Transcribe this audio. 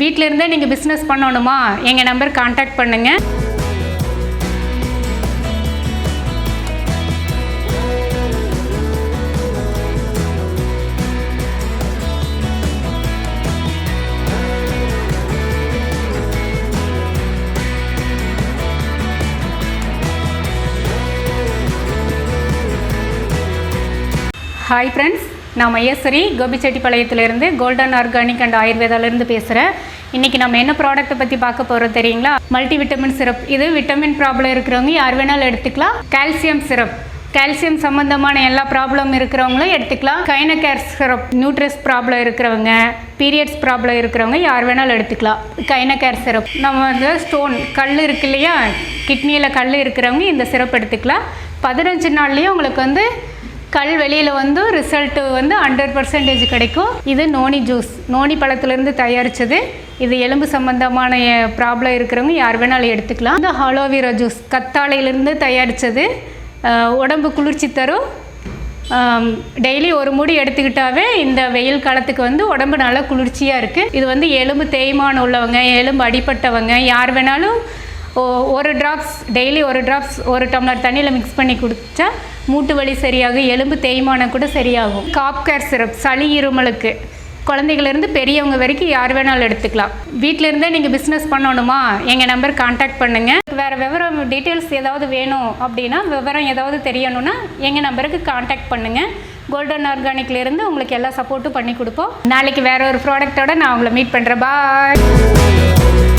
வீட்டில் இருந்தே நீங்கள் பிஸ்னஸ் பண்ணணுமா? எங்கள் நம்பர் காண்டாக்ட் பண்ணுங்கள் ஹாய் ஃப்ரெண்ட்ஸ் நான் மையஸ்வரி கோபிச்செட்டிப்பாளையத்துலேருந்து கோல்டன் ஆர்கானிக் அண்ட் ஆயுர்வேதாலேருந்து பேசுகிறேன் இன்றைக்கி நம்ம என்ன ப்ராடக்ட்டை பற்றி பார்க்க போகிறோம் தெரியுங்களா? மல்டி விட்டமின் சிரப் இது விட்டமின் ப்ராப்ளம் இருக்கிறவங்க யார் வேணாலும் எடுத்துக்கலாம். கால்சியம் சிரப் கால்சியம் சம்மந்தமான எல்லா ப்ராப்ளம் இருக்கிறவங்களும் எடுத்துக்கலாம். கைனகேர் சிரப் நியூட்ரஸ் ப்ராப்ளம் இருக்கிறவங்க பீரியட்ஸ் ப்ராப்ளம் இருக்கிறவங்க யார் வேணாலும் எடுத்துக்கலாம். கைனகேர் சிரப் நம்ம வந்து ஸ்டோன் கல் இருக்கு இல்லையா? கிட்னியில் கல் இருக்கிறவங்க இந்த சிரப் எடுத்துக்கலாம். பதினஞ்சு நாள்லேயும் உங்களுக்கு வந்து கல் வெளியில் வந்து ரிசல்ட்டு வந்து ஹண்ட்ரட் பர்சன்டேஜ் கிடைக்கும். இது நோனி ஜூஸ். நோனி பழத்துலேருந்து தயாரித்தது இது எலும்பு சம்மந்தமான ப்ராப்ளம் இருக்கிறவங்க யார் வேணாலும் எடுத்துக்கலாம். இந்த ஹாலோவீரா ஜூஸ் கத்தாழையிலேருந்து தயாரித்தது உடம்பு குளிர்ச்சி தரும். டெய்லி ஒரு முடி எடுத்துக்கிட்டாவே இந்த வெயில் காலத்துக்கு வந்து உடம்பு நல்லா குளிர்ச்சியாக இருக்குது இது வந்து எலும்பு தேய்மானம் உள்ளவங்க எலும்பு அடிப்பட்டவங்க யார் வேணாலும் ஓ- ஒரு ட்ராப்ஸ் டெய்லி ஒரு ட்ராப்ஸ் ஒரு டம்ளர் தண்ணியில் மிக்ஸ் பண்ணி குடித்தா மூட்டு வலி சரியாகும் எலும்பு தேய்மானம் கூட சரியாகும். காப்கேர் சிரப் சளி இருமலுக்கு. குழந்தைகளிருந்து பெரியவங்க வரைக்கும் யார் வேணாலும் எடுத்துக்கலாம். வீட்டில் இருந்தே நீங்கள் பிஸ்னஸ் பண்ணணுமா? எங்கள் நம்பர் காண்டாக்ட் பண்ணுங்கள் வேறு விவரம் டீட்டெயில்ஸ் ஏதாவது வேணும் அப்படின்னா விவரம் ஏதாவது தெரியணும்னா எங்கள் நம்பருக்கு காண்டாக்ட் பண்ணுங்கள் கோல்டன் ஆர்கானிக்லேருந்து உங்களுக்கு எல்லா சப்போர்ட்டும் பண்ணி கொடுப்போம். நாளைக்கு வேறு ஒரு ப்ராடக்ட்டோட நான் உங்களை மீட் பண்ணுறேன் பாய்